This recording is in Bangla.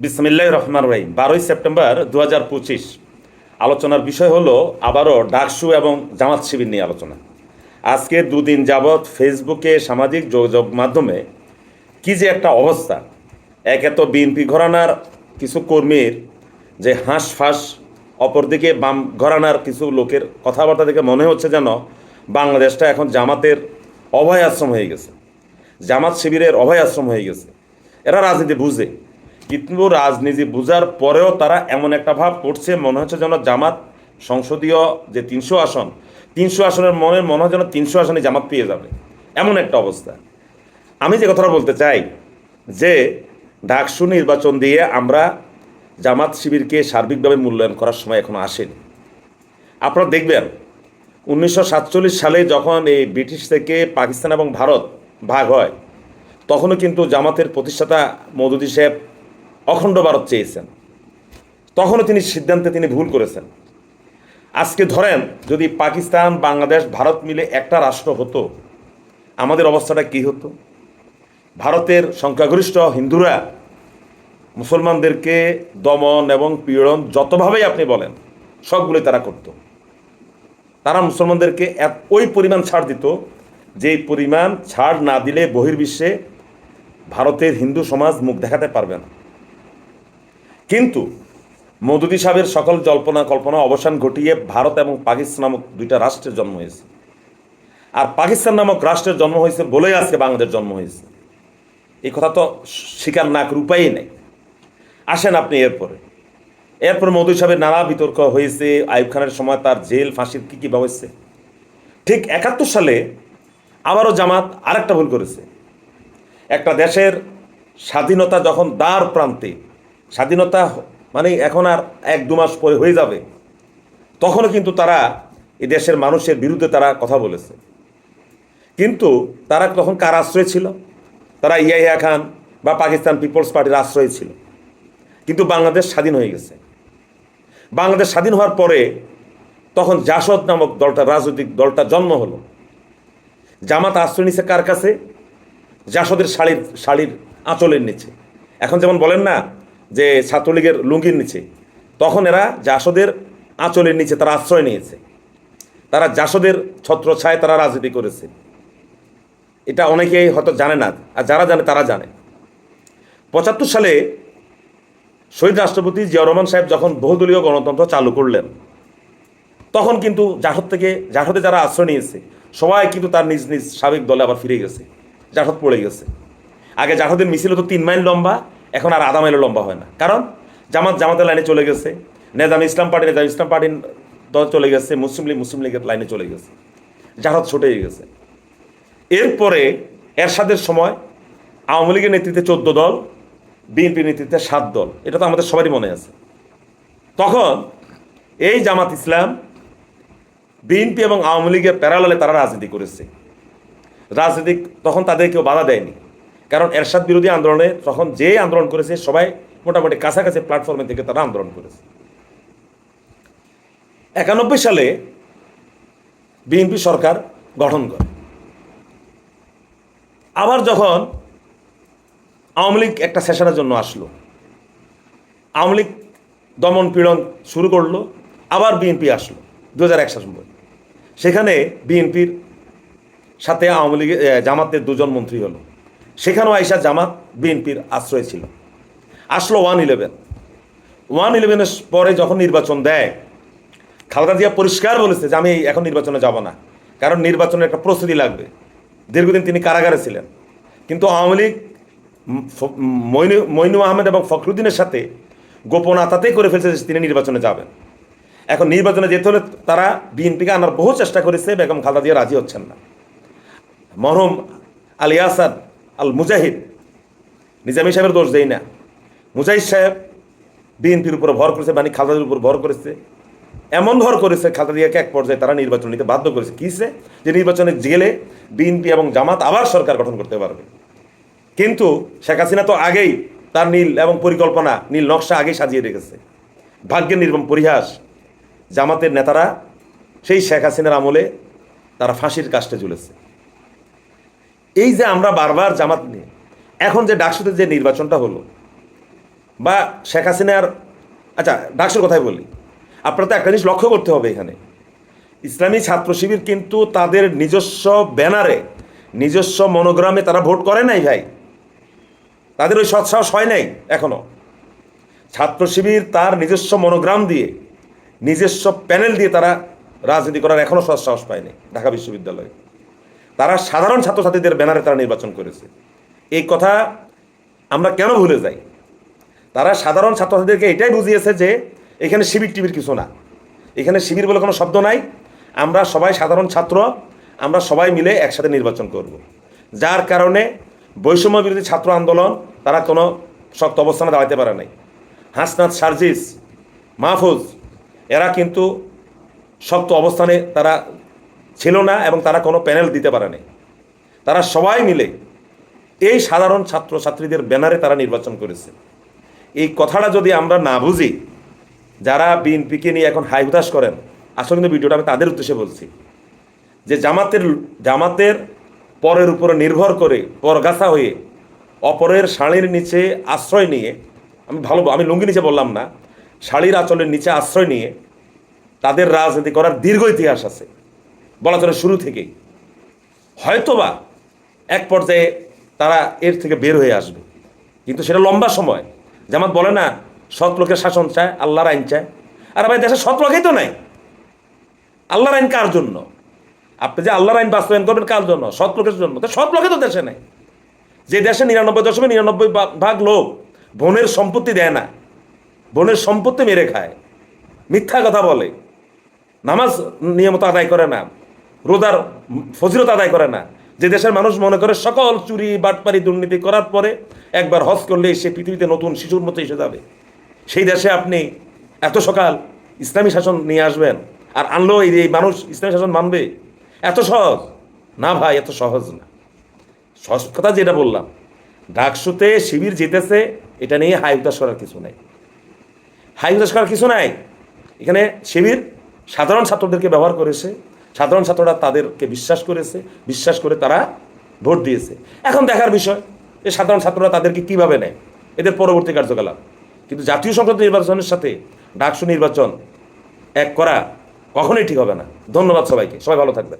বিসমিল্লাহ রহমান রহিম। বারোই সেপ্টেম্বর দু হাজার পঁচিশ। আলোচনার বিষয় হলো আবারও ডাকসু এবং জামাত শিবির নিয়ে আলোচনা। আজকে দুদিন যাবৎ ফেসবুকে সামাজিক যোগাযোগ মাধ্যমে কি যে একটা অবস্থা। একে তো বিএনপি ঘরানার কিছু কর্মীর যে হাঁস ফাঁস অপরদিকে বাম ঘরানার কিছু লোকের কথাবার্তা দেখে মনে হচ্ছে যেন বাংলাদেশটা এখন জামাতের অভয় আশ্রম হয়ে গেছে। জামাত শিবিরের অভয় আশ্রম হয়ে গেছে। এরা রাজনীতি বুঝে। কিন্তু রাজনীতি বুঝার পরেও তারা এমন একটা ভাব করছে, মনে হচ্ছে যেন জামাত সংসদীয় যে তিনশো আসন, তিনশো আসনের মনে মনে হয় যেন তিনশো আসনে জামাত পেয়ে যাবে। এমন একটা অবস্থা। আমি যে কথাটা বলতে চাই, যে ডাকসু নির্বাচন দিয়ে আমরা জামাত শিবিরকে সার্বিকভাবে মূল্যায়ন করার সময় এখনও আসেনি। আপনারা দেখবেন, উনিশশো সাতচল্লিশ সালে যখন এই ব্রিটিশ থেকে পাকিস্তান এবং ভারত ভাগ হয়, তখনও কিন্তু জামাতের প্রতিষ্ঠাতা মৌদুদি সাহেব অখণ্ড ভারত চেয়েছেন। তখনও তিনি সিদ্ধান্তে তিনি ভুল করেছেন। আজকে ধরেন, যদি পাকিস্তান, বাংলাদেশ, ভারত মিলে একটা রাষ্ট্র হতো, আমাদের অবস্থাটা কী হতো? ভারতের সংখ্যাগরিষ্ঠ হিন্দুরা মুসলমানদেরকে দমন এবং পীড়ন যতভাবেই আপনি বলেন, সবগুলোই তারা করত। তারা মুসলমানদেরকে ওই পরিমাণ ছাড় দিত, যে পরিমাণ ছাড় না দিলে বহির্বিশ্বে ভারতের হিন্দু সমাজ মুখ দেখাতে পারবে না। কিন্তু মধুদি সাহেবের সকল জল্পনা কল্পনা অবসান ঘটিয়ে ভারত এবং পাকিস্তান নামক দুইটা রাষ্ট্রের জন্ম হয়েছে। আর পাকিস্তান নামক রাষ্ট্রের জন্ম হয়েছে বলেই আজকে বাংলাদেশ জন্ম হয়েছে। এই কথা তো স্বীকার না করে উপায়ই নেই। আসেন আপনি এরপরে। এরপর মধু সাহেবের নানা বিতর্ক হয়েছে আইব খানের সময় তার জেল, ফাঁসির কী কী হয়েছে ঠিক একাত্তর সালে আবারও জামাত আরেকটা ভুল করেছে। একটা দেশের স্বাধীনতা যখন দ্বার প্রান্তে স্বাধীনতা মানে এখন আর এক দু মাস পরে হয়ে যাবে। তখনও কিন্তু তারা এই দেশের মানুষের বিরুদ্ধে তারা কথা বলেছে। কিন্তু তারা তখন কার আশ্রয় ছিল? তারা ইয়াহিয়া খান বা পাকিস্তান পিপলস পার্টির আশ্রয় ছিল। কিন্তু বাংলাদেশ স্বাধীন হয়ে গেছে। বাংলাদেশ স্বাধীন হওয়ার পরে তখন জাসদ নামক দলটা, রাজনৈতিক দলটা জন্ম হলো। জামাত আশ্রয় নিছে কার কাছে? জাসদের শাড়ির শাড়ির আঁচলের নিচে। এখন যেমন বলেন না যে ছাত্রলীগের লুঙ্গির নিচে। তখন এরা জাসদের আঁচলের নিচে তারা আশ্রয় নিয়েছে। তারা জাসদের ছত্র ছায় তারা রাজনীতি করেছে। এটা অনেকেই হয়তো জানে না, আর যারা জানে তারা জানে। পঁচাত্তর সালে শহীদ রাষ্ট্রপতি জিয়া রহমান সাহেব যখন বহুদলীয় গণতন্ত্র চালু করলেন, তখন কিন্তু জাসদ থেকে, জাসদে যারা আশ্রয় নিয়েছে, সবাই কিন্তু তার নিজ নিজ সাবেক দলে আবার ফিরে গেছে। জাসদ পড়ে গেছে। আগে জাসদের মিছিল তো তিন মাইল লম্বা এখন আর আধা মাইলও লম্বা হয় না। কারণ জামাত জামাতের লাইনে চলে গেছে, নেজাম ইসলাম পার্টি, নেজাম ইসলাম পার্টির দল চলে গেছে, মুসলিম লীগ, মুসলিম লীগের লাইনে চলে গেছে জাসদ ছুটে গেছে। এরপরে এরশাদের সময় আওয়ামী লীগের নেতৃত্বে চোদ্দ দল, বিএনপির নেতৃত্বে সাত দল, এটা তো আমাদের সবারই মনে আছে। তখন এই জামাত ইসলাম বিএনপি এবং আওয়ামী লীগের প্যারালালে তারা রাজনীতি করেছে। রাজনীতি তখন তাদের কেউ বাধা দেয়নি। কারণ এরশাদ বিরোধী আন্দোলনে তখন যে আন্দোলন করেছে, সবাই মোটামুটি কাছাকাছি প্ল্যাটফর্মে থেকে তারা আন্দোলন করেছে। একানব্বই সালে বিএনপি সরকার গঠন করে। আবার যখন আওয়ামী লীগ একটা সেশনের জন্য আসলো, আওয়ামী লীগ দমন পীড়ন শুরু করল, আবার বিএনপি আসলো দু হাজার এক সময় সেখানে বিএনপির সাথে আওয়ামী লীগের জামাতের দুজন মন্ত্রী হলো। সেখানেও আইসা জামাত বিএনপির আশ্রয় ছিল। আসলো ওয়ান ইলেভেন। ওয়ান ইলেভেনের পরে যখন নির্বাচন দেয় খালেদা জিয়া পরিষ্কার বলেছে যে, আমি এখন নির্বাচনে যাব না। কারণ নির্বাচনের একটা প্রস্তুতি লাগবে। দীর্ঘদিন তিনি কারাগারে ছিলেন। কিন্তু আওয়ামী লীগ মইনু আহমেদ এবং ফখরুদ্দিনের সাথে গোপন আতাতেই করে ফেলছে যে, তিনি নির্বাচনে যাবেন। এখন নির্বাচনে যেতে হলে তারা বিএনপিকে আনার বহু চেষ্টা করেছে, বেগম খালেদা জিয়া রাজি হচ্ছেন না। মরহুম আলী আসাদ আল মুজাহিদ নিজামী সাহেবের দোষ দেই না। মুজাহিদ সাহেব বিএনপির উপর ভর করেছে মানে খালেদার উপর ভর করেছে। এমন ভর করেছে, খালেদা জিয়াকে এক পর্যায়ে তারা নির্বাচন নিতে বাধ্য করেছে। কিসে যে নির্বাচনে গেলে বিএনপি এবং জামাত আবার সরকার গঠন করতে পারবে। কিন্তু শেখ হাসিনা তো আগেই তার নীল এবং পরিকল্পনা, নীল নকশা আগেই সাজিয়ে রেখেছে। ভাগ্যের নির্মম পরিহাস জামাতের নেতারা সেই শেখ হাসিনার আমলে তারা ফাঁসির কাষ্টে ঝুলেছে। এই যে আমরা বারবার জামাত নিয়ে, এখন যে ডাকসুতে যে নির্বাচনটা হলো, বা শেখ হাসিনার আচ্ছা ডাকসুর কথাই বলি, আপনারা তো একটা জিনিস লক্ষ্য করতে হবে এখানে। ইসলামী ছাত্র শিবির কিন্তু তাদের নিজস্ব ব্যানারে, নিজস্ব মনোগ্রামে তারা ভোট করে নাই ভাই। তাদের ওই সৎসাহস হয় নাই এখনও। ছাত্র শিবির তার নিজস্ব মনোগ্রাম দিয়ে, নিজস্ব প্যানেল দিয়ে তারা রাজনীতি করার এখনও সৎসাহস পায়নি ঢাকা বিশ্ববিদ্যালয়ে। তারা সাধারণ ছাত্রছাত্রীদের ব্যানারে তারা নির্বাচন করেছে। এই কথা আমরা কেন ভুলে যাই? তারা সাধারণ ছাত্রছাত্রীদেরকে এটাই বুঝিয়েছে যে এখানে শিবির টিবির কিছু না। এখানে শিবির বলে কোনো শব্দ নাই। আমরা সবাই সাধারণ ছাত্র, আমরা সবাই মিলে একসাথে নির্বাচন করব। যার কারণে বৈষম্য বিরোধী ছাত্র আন্দোলন তারা কোনো শক্ত অবস্থানে দাঁড়াতে পারে নাই। হাসনাত সার্জিস, মাহফুজ, এরা কিন্তু শক্ত অবস্থানে তারা ছিল না এবং তারা কোনো প্যানেল দিতে পারে নাই। তারা সবাই মিলে এই সাধারণ ছাত্র ছাত্রীদের ব্যানারে তারা নির্বাচন করেছে। এই কথাটা যদি আমরা না বুঝি, যারা বিএনপিকে নিয়ে এখন হাই হুতাশ করেন, আসলে কিন্তু ভিডিওটা আমি তাদের উদ্দেশ্যে বলছি। যে জামাতের জামাতের পরের উপরে নির্ভর করে পরগাছা হয়ে অপরের শাড়ির নিচে আশ্রয় নিয়ে, আমি ভালো, আমি লুঙ্গি নিচে বললাম না, শাড়ির আঁচলের নিচে আশ্রয় নিয়ে তাদের রাজনীতি করার দীর্ঘ ইতিহাস আছে। বলা চলে শুরু থেকেই। হয়তোবা এক পর্যায়ে তারা এর থেকে বের হয়ে আসবে। কিন্তু সেটা লম্বা সময়। জামাত বলে না, সৎ লোকের শাসন চায়, আল্লাহর আইন চায়। আর ভাই, দেশে সৎ লোকেই তো নাই। আল্লাহর আইন কার জন্য? আপনি যে আল্লাহর আইন বাস্তবায়ন করবেন কার জন্য? সৎ লোকের জন্য। সৎ লোকে তো দেশে নেই। যে দেশে নিরানব্বই দশমিক নিরানব্বই ভাগ লোক বোনের সম্পত্তি দেয় না। বোনের সম্পত্তি মেরে খায়। মিথ্যা কথা বলে। নামাজ নিয়মিত আদায় করে না। রোজার ফজিলত আদায় করে না। যে দেশের মানুষ মনে করে সকল চুরি, বাটপারি, দুর্নীতি করার পরে একবার হজ করলে সে পৃথিবীতে নতুন শিশুর মতো এসে যাবে। সেই দেশে আপনি এত সকাল ইসলামী শাসন নিয়ে আসবেন আর আনলো এই মানুষ ইসলামী শাসন মানবে, এত সহজ? না ভাই, এত সহজ না। সহজ কথা যেটা বললাম, ডাকসুতে শিবির জিতেছে, এটা নিয়ে হাই উদাস করার কিছু নাই। হাই উদাস করার কিছু নাই। এখানে শিবির সাধারণ ছাত্রদেরকে ব্যবহার করেছে সাধারণ ছাত্ররা তাদেরকে বিশ্বাস করেছে, বিশ্বাস করে তারা ভোট দিয়েছে। এখন দেখার বিষয় যে সাধারণ ছাত্ররা তাদেরকে কীভাবে নেয়? এদের পরবর্তী কার্যকলাপ। কিন্তু জাতীয় সংসদ নির্বাচনের সাথে ডাকসু নির্বাচন এক করা কখনোই ঠিক হবে না। ধন্যবাদ সবাইকে। সবাই ভালো থাকবে